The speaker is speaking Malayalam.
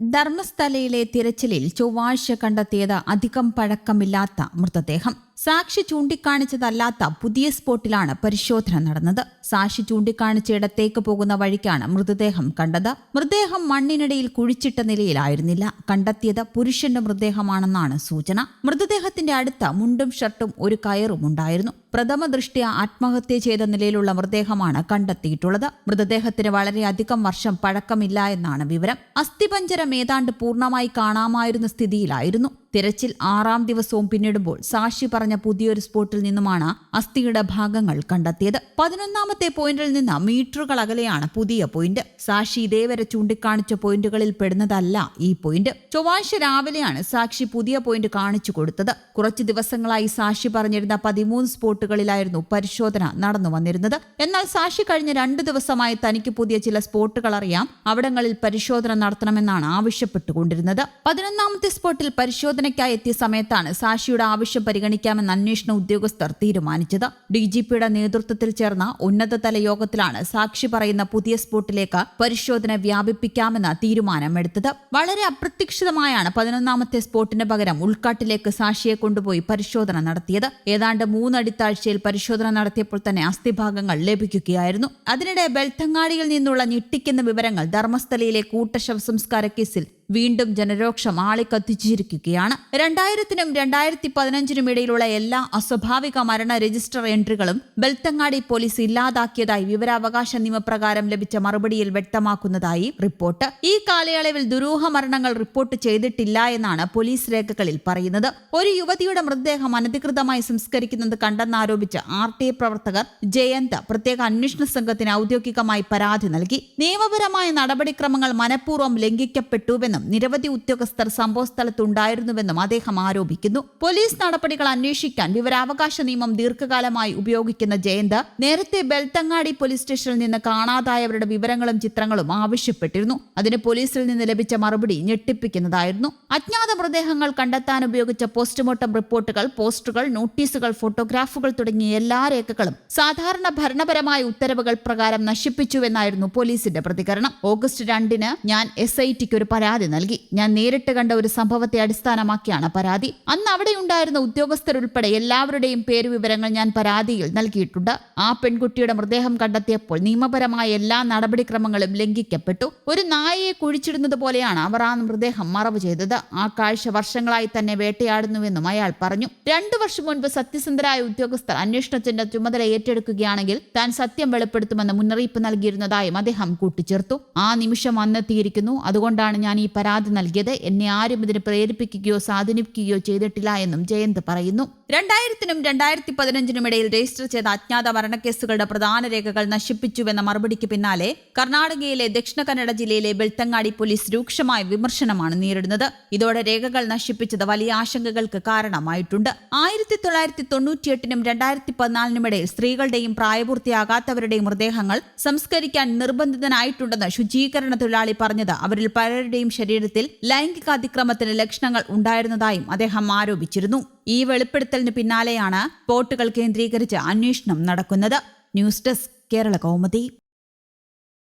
ധർമ്മസ്ഥലയിലെ തിരച്ചിലിൽ ചൊവ്വാഴ്ച കണ്ടെത്തിയത് അധികം പഴക്കമില്ലാത്ത മൃതദേഹം. സാക്ഷി ചൂണ്ടിക്കാണിച്ചതല്ലാത്ത പുതിയ സ്പോട്ടിലാണ് പരിശോധന നടന്നത്. സാക്ഷി ചൂണ്ടിക്കാണിച്ച ഇടത്തേക്ക് പോകുന്ന വഴിക്കാണ് മൃതദേഹം കണ്ടത്. മൃതദേഹം മണ്ണിനിടയിൽ കുഴിച്ചിട്ട നിലയിലായിരുന്നില്ല. കണ്ടെത്തിയത് പുരുഷന്റെ മൃതദേഹമാണെന്നാണ് സൂചന. മൃതദേഹത്തിന്റെ അടുത്ത മുണ്ടും ഷർട്ടും ഒരു കയറും ഉണ്ടായിരുന്നു. പ്രഥമ ദൃഷ്ട്യ ആത്മഹത്യ ചെയ്ത നിലയിലുള്ള മൃതദേഹമാണ് കണ്ടെത്തിയിട്ടുള്ളത്. മൃതദേഹത്തിന് വളരെയധികം വർഷം പഴക്കമില്ല എന്നാണ് വിവരം. അസ്ഥിപഞ്ചരം ഏതാണ്ട് പൂർണമായി കാണാമായിരുന്ന സ്ഥിതിയിലായിരുന്നു. തിരച്ചിൽ ആറാം ദിവസവും പിന്നിടുമ്പോൾ സാക്ഷി പറഞ്ഞ പുതിയൊരു സ്പോട്ടിൽ നിന്നുമാണ് അസ്ഥിയുടെ ഭാഗങ്ങൾ കണ്ടെത്തിയത്. പതിനൊന്നാമത്തെ പോയിന്റിൽ നിന്ന് മീറ്ററുകൾ അകലെയാണ് പുതിയ പോയിന്റ്. സാക്ഷി ഇതേവരെ ചൂണ്ടിക്കാണിച്ച പോയിന്റുകളിൽ പെടുന്നതല്ല ഈ പോയിന്റ്. ചൊവ്വാഴ്ച രാവിലെയാണ് സാക്ഷി പുതിയ പോയിന്റ് കാണിച്ചു കൊടുത്തത്. കുറച്ചു ദിവസങ്ങളായി സാക്ഷി പറഞ്ഞിരുന്ന പതിമൂന്ന് സ്പോട്ടുകളിലായിരുന്നു പരിശോധന നടന്നു വന്നിരുന്നത്. എന്നാൽ സാക്ഷി കഴിഞ്ഞ രണ്ടു ദിവസമായി തനിക്ക് പുതിയ ചില സ്പോട്ടുകൾ അറിയാം. അവിടങ്ങളിൽ പരിശോധന നടത്തണമെന്നാണ് ആവശ്യപ്പെട്ടുകൊണ്ടിരുന്നത്. പതിനൊന്നാമത്തെ സ്പോട്ടിൽ പരിശോധനയ്ക്കായി എത്തിയ സമയത്താണ് സാക്ഷിയുടെ ആവശ്യം പരിഗണിക്കാമെന്ന് അന്വേഷണ ഉദ്യോഗസ്ഥർ തീരുമാനിച്ചത്. ഡി ജി പിയുടെ നേതൃത്വത്തിൽ ചേർന്ന ഉന്നതതല യോഗത്തിലാണ് സാക്ഷി പറയുന്ന പുതിയ സ്പോട്ടിലേക്ക് പരിശോധന വ്യാപിപ്പിക്കാമെന്ന് തീരുമാനമെടുത്തത്. വളരെ അപ്രതീക്ഷിതമായാണ് പതിനൊന്നാമത്തെ സ്പോട്ടിന് പകരം ഉൾക്കാട്ടിലേക്ക് സാക്ഷിയെ കൊണ്ടുപോയി പരിശോധന നടത്തിയത്. ഏതാണ്ട് മൂന്നടിത്താഴ്ചയിൽ പരിശോധന നടത്തിയപ്പോൾ തന്നെ അസ്ഥിഭാഗങ്ങൾ ലഭിക്കുകയായിരുന്നു. അതിനിടെ ബെൽത്തങ്ങാടിയിൽ നിന്നുള്ള ഞെട്ടിക്കുന്ന വിവരങ്ങൾ ധർമ്മസ്ഥലയിലെ കൂട്ടശവ സംസ്കാര കേസിൽ വീണ്ടും ജനരോക്ഷം ആളിക്കത്തിച്ചിരിക്കുകയാണ് രണ്ടായിരത്തിനും രണ്ടായിരത്തി പതിനഞ്ചിനും ഇടയിലുള്ള എല്ലാ അസ്വാഭാവിക മരണ രജിസ്റ്റർ എൻട്രികളും ബെൽത്തങ്ങാടി പോലീസ് ഇല്ലാതാക്കിയതായി വിവരാവകാശ നിയമപ്രകാരം ലഭിച്ച മറുപടിയിൽ വ്യക്തമാക്കുന്നതായി റിപ്പോർട്ട്. ഈ കാലയളവിൽ ദുരൂഹ മരണങ്ങൾ റിപ്പോർട്ട് ചെയ്തിട്ടില്ല എന്നാണ് പോലീസ് രേഖകളിൽ പറയുന്നത്. ഒരു യുവതിയുടെ മൃതദേഹം അനധികൃതമായി സംസ്കരിക്കുന്നത് കണ്ടെന്നാരോപിച്ച് ആർ ടി ഐ പ്രവർത്തകർ ജയന്ത് പ്രത്യേക അന്വേഷണ സംഘത്തിന് ഔദ്യോഗികമായി പരാതി നൽകി. നിയമപരമായ നടപടിക്രമങ്ങൾ മനഃപൂർവം ലംഘിക്കപ്പെട്ടുവെന്നും നിരവധി ഉദ്യോഗസ്ഥർ സംഭവസ്ഥലത്തുണ്ടായിരുന്നുവെന്നും അദ്ദേഹം ആരോപിക്കുന്നു. പോലീസ് നടപടികൾ അന്വേഷിക്കാൻ വിവരാവകാശ നിയമം ദീർഘകാലമായി ഉപയോഗിക്കുന്ന ജയന്ത് നേരത്തെ ബെൽത്തങ്ങാടി പോലീസ് സ്റ്റേഷനിൽ നിന്ന് കാണാതായവരുടെ വിവരങ്ങളും ചിത്രങ്ങളും ആവശ്യപ്പെട്ടിരുന്നു. അതിന് പോലീസിൽ നിന്ന് ലഭിച്ച മറുപടി ഞെട്ടിപ്പിക്കുന്നതായിരുന്നു. അജ്ഞാത മൃതദേഹങ്ങൾ കണ്ടെത്താൻ ഉപയോഗിച്ച പോസ്റ്റ്മോർട്ടം റിപ്പോർട്ടുകൾ പോസ്റ്ററുകൾ നോട്ടീസുകൾ ഫോട്ടോഗ്രാഫുകൾ തുടങ്ങിയ എല്ലാ രേഖകളും സാധാരണ ഭരണപരമായ ഉത്തരവുകൾ പ്രകാരം നശിപ്പിച്ചുവെന്നായിരുന്നു പോലീസിന്റെ പ്രതികരണം. ഓഗസ്റ്റ് രണ്ടിന് ഞാൻ എസ് ഐ ടിക്ക് ഒരു പരാതി നൽകി. ഞാൻ നേരിട്ട് കണ്ട ഒരു സംഭവത്തെ അടിസ്ഥാനമാക്കിയാണ് പരാതി. അന്ന് അവിടെ ഉണ്ടായിരുന്ന ഉദ്യോഗസ്ഥരുൾപ്പെടെ എല്ലാവരുടെയും പേരുവിവരങ്ങൾ ഞാൻ പരാതിയിൽ നൽകിയിട്ടുണ്ട്. ആ പെൺകുട്ടിയുടെ മൃതദേഹം കണ്ടെത്തിയപ്പോൾ നിയമപരമായ എല്ലാ നടപടിക്രമങ്ങളും ലംഘിക്കപ്പെട്ടു. ഒരു നായയെ കുഴിച്ചിടുന്നത് പോലെയാണ് അവർ ആ മൃതദേഹം മറവ് ചെയ്തത്. ആ കാഴ്ച വർഷങ്ങളായി തന്നെ വേട്ടയാടുന്നുവെന്നും അയാൾ പറഞ്ഞു. രണ്ടു വർഷം മുൻപ് സത്യസന്ധരായ ഉദ്യോഗസ്ഥർ അന്വേഷണത്തിന്റെ ചുമതല ഏറ്റെടുക്കുകയാണെങ്കിൽ താൻ സത്യം വെളിപ്പെടുത്തുമെന്ന് മുന്നറിയിപ്പ് നൽകിയിരുന്നതായും അദ്ദേഹം കൂട്ടിച്ചേർത്തു. ആ നിമിഷം വന്നെത്തിയിരിക്കുന്നു അതുകൊണ്ടാണ് ഞാൻ ഈ പരാതി നൽകിയത്. എന്നെ ആരും ഇതിന് പ്രേരിപ്പിക്കുകയോ സ്വാധീനിക്കുകയോ ചെയ്തിട്ടില്ല എന്നും ജയന്ത് പറയുന്നു. രണ്ടായിരത്തിനും രണ്ടായിരത്തി പതിനഞ്ചിനും ഇടയിൽ രജിസ്റ്റർ ചെയ്ത അജ്ഞാത മരണക്കേസുകളുടെ പ്രധാന രേഖകൾ നശിപ്പിച്ചുവെന്ന മറുപടിക്ക് പിന്നാലെ കർണാടകയിലെ ദക്ഷിണ കന്നഡ ജില്ലയിലെ ബെൽത്തങ്ങാടി പോലീസ് രൂക്ഷമായ വിമർശനമാണ് നേരിടുന്നത്. ഇതോടെ രേഖകൾ നശിപ്പിച്ചത് വലിയ ആശങ്കകൾക്ക് കാരണമായിട്ടുണ്ട്. ആയിരത്തി തൊള്ളായിരത്തി തൊണ്ണൂറ്റിയെട്ടിനും രണ്ടായിരത്തി പതിനാലിനും ഇടയിൽ സ്ത്രീകളുടെയും പ്രായപൂർത്തിയാകാത്തവരുടെയും മൃതദേഹങ്ങൾ സംസ്കരിക്കാൻ നിർബന്ധിതനായിട്ടുണ്ടെന്ന് ശുചീകരണ തൊഴിലാളി പറഞ്ഞത് അവരിൽ പലരുടെയും ശരീരത്തിൽ ലൈംഗിക അതിക്രമത്തിന് ലക്ഷണങ്ങൾ ഉണ്ടായിരുന്നതായും അദ്ദേഹം ആരോപിച്ചിരുന്നു. ഈ വെളിപ്പെടുത്തലിന് പിന്നാലെയാണ് സ്പോട്ടുകൾ കേന്ദ്രീകരിച്ച് അന്വേഷണം നടക്കുന്നത്. News desk Kerala Kaumudi.